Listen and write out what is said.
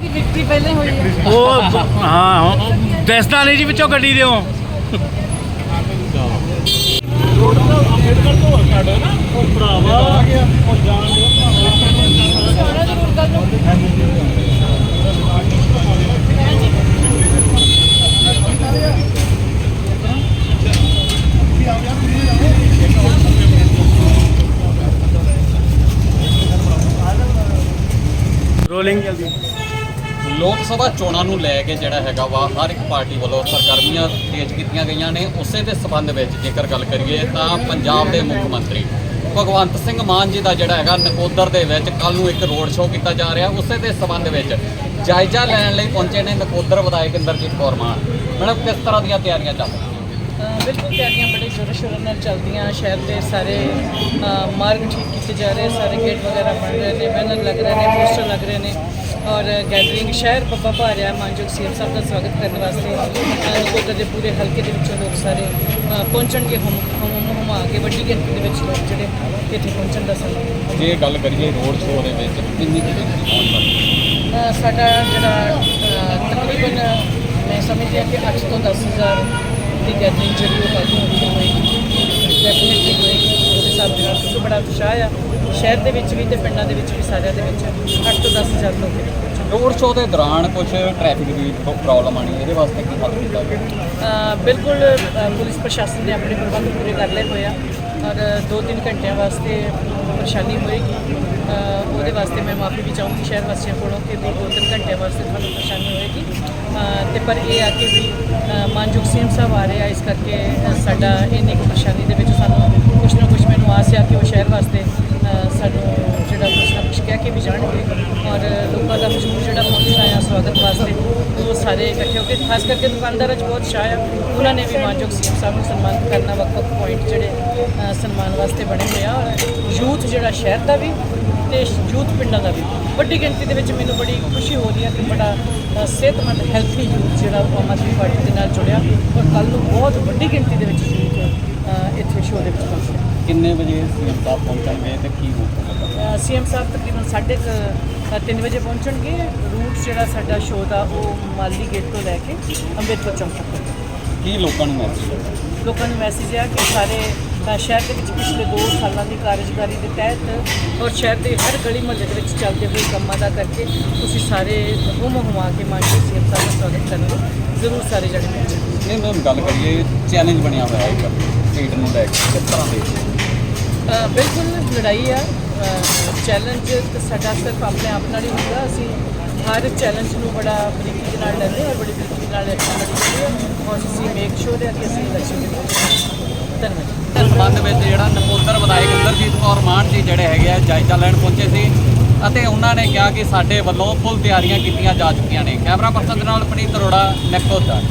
ਦੀ victory ਪਹਿਲੇ ਹੋਈ ਹੈ। ਉਹ ਹਾਂ ਦਸਤਾ ਨਹੀਂ ਜੀ ਵਿੱਚੋਂ ਗੱਡੀ ਦਿਓ। ਸਾਰਾ ਰੋਲਿੰਗ ਜਲਦੀ। ਲੋਕ ਸਭਾ ਚੋਣਾਂ ਨੂੰ ਲੈ ਕੇ ਜਿਹੜਾ ਹੈਗਾ ਵਾ, ਹਰ ਇੱਕ ਪਾਰਟੀ ਵੱਲੋਂ ਸਰਗਰਮੀਆਂ ਤੇਜ਼ ਕੀਤੀਆਂ ਗਈਆਂ ਨੇ, ਉਸੇ ਦੇ ਸਬੰਧ ਵਿੱਚ ਜੇਕਰ ਗੱਲ ਕਰੀਏ ਤਾਂ ਪੰਜਾਬ ਦੇ ਮੁੱਖ ਮੰਤਰੀ ਭਗਵੰਤ ਸਿੰਘ ਮਾਨ ਜੀ ਦਾ ਜਿਹੜਾ ਹੈਗਾ ਨਕੋਦਰ ਦੇ ਵਿੱਚ ਕੱਲ ਨੂੰ ਇੱਕ ਰੋਡ ਸ਼ੋਅ ਕੀਤਾ ਜਾ ਰਿਹਾ। ਉਸੇ ਦੇ ਸਬੰਧ ਵਿੱਚ ਜਾਇਜ਼ਾ ਲੈਣ ਲਈ ਪਹੁੰਚੇ ਨੇ ਨਕੋਦਰ ਵਿਧਾਇਕ ਇੰਦਰਜੀਤ ਕੌਰ ਮਾਨ। ਮੈਡਮ, ਕਿਸ ਤਰ੍ਹਾਂ ਦੀਆਂ ਤਿਆਰੀਆਂ ਚੱਲ ਰਹੀਆਂ? ਬਿਲਕੁਲ ਤਿਆਰੀਆਂ ਬੜੇ ਜ਼ੋਰ ਸ਼ੋਰ ਨਾਲ ਚੱਲਦੀਆਂ ਸ਼ਹਿਰ ਦੇ ਸਾਰੇ ਮਾਰਗ ਠੀਕ ਕੀਤੇ ਜਾ ਰਹੇ ਸਾਰੇ ਗੇਟ ਵਗੈਰਾ ਬਣ ਰਹੇ ਨੇ ਬੈਨਰ ਲੱਗ ਰਹੇ ਨੇ ਪੋਸਟਰ ਲੱਗ ਰਹੇ ਨੇ ਔਰ ਗੈਦਰਿੰਗ ਸ਼ਹਿਰ ਬੱਬਾ ਭਾ ਰਿਹਾ ਮਾਨਯੋਗ ਸੀਐਮ ਸਾਹਿਬ ਦਾ ਸਵਾਗਤ ਕਰਨ ਵਾਸਤੇ ਨਕੋਦਰ ਦੇ ਪੂਰੇ ਹਲਕੇ ਦੇ ਵਿੱਚੋਂ ਲੋਕ ਸਾਰੇ ਪਹੁੰਚਣਗੇ ਹਮ ਹਮ ਹਮ ਆ ਕੇ ਵੱਡੀ ਗਿਣਤੀ ਦੇ ਵਿੱਚ ਲੋਕ ਜਿਹੜੇ ਇੱਥੇ ਪਹੁੰਚਣ ਦਾ ਸਮਾਂ। ਜੇ ਗੱਲ ਕਰੀਏ ਰੋਡ ਸ਼ੋਅ ਦੇ ਵਿੱਚ ਕਿੰਨੀ ਸਾਡਾ ਜਿਹੜਾ ਤਕਰੀਬਨ ਮੈਂ ਸਮਝਦੀ ਹਾਂ ਕਿ 8 ਤੋਂ 10000 ਦੀ ਗੈਦਰਿੰਗ ਜਿਹੜੀ ਉਹ ਕੱਲ੍ਹ ਨੂੰ ਹੋਏਗੀ ਡੈਫੀਨਿਟਲੀ ਹੋਏਗੀ ਉਹਦੇ ਹਿਸਾਬ ਦੇ ਨਾਲ ਕਿਉਂਕਿ ਬੜਾ ਉਤਸ਼ਾਹ ਆ। ਸ਼ਹਿਰ ਦੇ ਵਿੱਚ ਵੀ ਤੇ ਪਿੰਡਾਂ ਦੇ ਵਿੱਚ ਵੀ ਸਾਰਿਆਂ ਦੇ ਵਿੱਚ 8 ਤੋਂ 10000 ਲੋਕ ਨੇ। ਰੋਡ ਸ਼ੋਅ ਦੇ ਦੌਰਾਨ ਕੁਝ ਟ੍ਰੈਫਿਕ ਦੀ ਪ੍ਰੋਬਲਮ ਆਣੀ ਇਹਦੇ ਵਾਸਤੇ ਕੀ ਹੱਲ ਕੀਤਾ ਗਿਆ? ਬਿਲਕੁਲ ਪੁਲਿਸ ਪ੍ਰਸ਼ਾਸਨ ਨੇ ਆਪਣੇ ਪ੍ਰਬੰਧ ਪੂਰੇ ਕਰ ਲਏ ਹੋਏ ਆ। ਔਰ 2-3 ਘੰਟਿਆਂ ਵਾਸਤੇ ਪਰੇਸ਼ਾਨੀ ਹੋਏਗੀ। ਉਹਦੇ ਵਾਸਤੇ ਮੈਂ ਮਾਫੀ ਵੀ ਚਾਹੂੰਗੀ ਸ਼ਹਿਰ ਵਾਸੀਆਂ ਕੋਲੋਂ ਕਿ ਵੀ 2-3 ਘੰਟਿਆਂ ਵਾਸਤੇ ਤੁਹਾਨੂੰ ਪਰੇਸ਼ਾਨੀ ਹੋਏਗੀ। ਤੇ ਪਰ ਇਹ ਆ ਕਿ ਵੀ ਅ, ਮਾਨਯੋਗ ਸੀਐਮ ਸਾਹਿਬ ਆ ਰਹੇ ਆ ਇਸ ਕਰਕੇ ਸਾਡਾ ਇੰਨੀ ਕੁ ਪਰੇਸ਼ਾਨੀ ਦੇ ਵਿੱਚ ਸਾਨੂੰ ਕੁਛ ਨਾ ਕੁਛ ਮੈਨੂੰ ਆਸ ਆ ਕਿ ਉਹ ਸ਼ਹਿਰ ਵਾਸਤੇ ਸਾਨੂੰ ਜਿਹੜਾ ਕੁਛ ਨਾ ਕੁਛ ਕਹਿ ਕੇ ਵੀ ਜਾਣਗੇ ਔਰ ਲੋਕਾਂ ਦਾ ਹਜੂਮ ਜਿਹੜਾ ਪਹੁੰਚਣਾ ਸਵਾਗਤ ਵਾਸਤੇ ਉਹ ਸਾਰੇ ਇਕੱਠੇ ਹੋ ਕੇ, ਖਾਸ ਕਰਕੇ ਦੁਕਾਨਦਾਰਾਂ 'ਚ ਬਹੁਤ ਚਾਅ ਆ। ਉਹਨਾਂ ਨੇ ਵੀ ਮਾਨਯੋਗ ਸੀਐਮ ਸਾਹਿਬ ਨੂੰ ਸਨਮਾਨਿਤ ਕਰਨਾ ਵੱਖ-ਵੱਖ ਪੁਆਇੰਟ ਜਿਹੜੇ ਸਨਮਾਨ ਵਾਸਤੇ ਬਣੇ ਹੋਏ ਆ। ਔਰ ਯੂਥ ਜਿਹੜਾ ਸ਼ਹਿਰ ਦਾ ਵੀ ਤੇ ਯੂਥ ਪਿੰਡਾਂ ਦਾ ਵੀ। ਵੱਡੀ ਗਿਣਤੀ ਦੇ ਵਿੱਚ ਮੈਨੂੰ ਬੜੀ ਖੁਸ਼ੀ ਹੋ ਰਹੀ ਹੈ ਕਿ ਬੜਾ ਸਿਹਤਮੰਦ ਹੈਲਥੀ ਯੂਥ ਜਿਹੜਾ ਉਹ ਆਮ ਆਦਮੀ ਪਾਰਟੀ ਦੇ ਨਾਲ ਜੁੜਿਆ। ਔਰ ਕੱਲ ਨੂੰ ਬਹੁਤ ਵੱਡੀ ਗਿਣਤੀ ਦੇ ਵਿੱਚ ਯੂਥ ਇੱਥੇ ਸ਼ੋਅ ਦੇ ਵਿੱਚ ਪਹੁੰਚਿਆ। ਕਿੰਨੇ ਵਜੇ ਸੀਐਮ ਸਾਹਿਬ ਪਹੁੰਚਣਗੇ ਤੇ ਕੀ ਹੋਊਗਾ? ਸੀਐਮ ਸਾਹਿਬ ਤਕਰੀਬਨ ਸਾਢੇ ਕੁ, ਅ, ਤਿੰਨ ਵਜੇ ਪਹੁੰਚਣਗੇ। ਰੂਟ ਜਿਹੜਾ ਸਾਡਾ ਸ਼ੋਅ ਦਾ ਉਹ ਮਾਲੀ ਗੇਟ ਤੋਂ ਲੈ ਕੇ ਅੰਬੇਦਕਰ ਚੌਂਕ ਤੱਕ। ਕੀ ਲੋਕਾਂ ਨੂੰ ਮੈਸੇਜ ਹੈ ਲੋਕਾਂ ਨੂੰ ਮੈਸੇਜ ਹੈ ਕਿ ਸਾਰੇ ਸ਼ਹਿਰ ਦੇ ਵਿੱਚ ਪਿਛਲੇ 2 ਸਾਲਾਂ ਦੀ ਕਾਰਜਕਾਰੀ ਦੇ ਤਹਿਤ ਔਰ ਸ਼ਹਿਰ ਦੇ ਹਰ ਗਲੀ ਮੁਹੱਲੇ ਦੇ ਵਿੱਚ ਚੱਲਦੇ ਹੋਏ ਕੰਮਾਂ ਦਾ ਕਰਕੇ ਤੁਸੀਂ ਸਾਰੇ ਹੁਮ ਹੁਮਾ ਕੇ ਮਾਨਯੋਗ ਸੀਐਮ ਸਾਹਿਬ ਦਾ ਸਵਾਗਤ ਕਰਨ ਲਈ ਜ਼ਰੂਰ ਸਾਰੇ ਜਣੇ ਨਹੀਂ ਮੈਮ ਗੱਲ ਕਰੀਏ ਚੈਲੰਜ ਬਣਿਆ ਹੋਇਆ ਇੱਕ ਸਟੇਟ ਨੂੰ ਲੈ ਕੇ ਕਿਸ ਤਰ੍ਹਾਂ ਦੇ ਅ, ਬਿਲਕੁਲ ਲੜਾਈ ਆ। ਚੈਲੰਜ ਸਾਡਾ ਸਿਰਫ ਆਪਣੇ ਆਪ ਨਾਲ ਹੀ ਹੁੰਦਾ। ਅਸੀਂ ਹਰ ਚੈਲੰਜ ਨੂੰ ਬੜਾ ਬਰੀਕੀ ਦੇ ਨਾਲ ਲੈਂਦੇ ਹਾਂ ਔਰ ਬੜੀ ਬਰੀਕੀ ਨਾਲ ਇਲੈਕਸ਼ਨ ਹਾਂ। ਔਰ ਅਸੀਂ ਮੇਕ ਸ਼ੋਰ ਹੈ ਕਿ ਅਸੀਂ ਇਲੈਕਸ਼ਨ ਦੇ ਧੰਨਵਾਦ। ਇਸ ਵਿੱਚ ਜਿਹੜਾ ਨਕੋਦਰ ਵਿਧਾਇਕ ਇੰਦਰਜੀਤ ਕੌਰ ਮਾਨ ਜੀ ਜਿਹੜੇ ਹੈਗੇ ਆ, ਜਾਇਜ਼ਾ ਲੈਣ ਪਹੁੰਚੇ ਸੀ ਅਤੇ ਉਹਨਾਂ ਨੇ ਕਿਹਾ ਕਿ ਸਾਡੇ ਵੱਲੋਂ ਫੁੱਲ ਤਿਆਰੀਆਂ ਕੀਤੀਆਂ ਜਾ ਚੁੱਕੀਆਂ ਨੇ। ਕੈਮਰਾ ਪਰਸਨ ਦੇ ਨਾਲ ਪਨੀਤ ਅਰੋੜਾ, ਨਕੋਦਰ।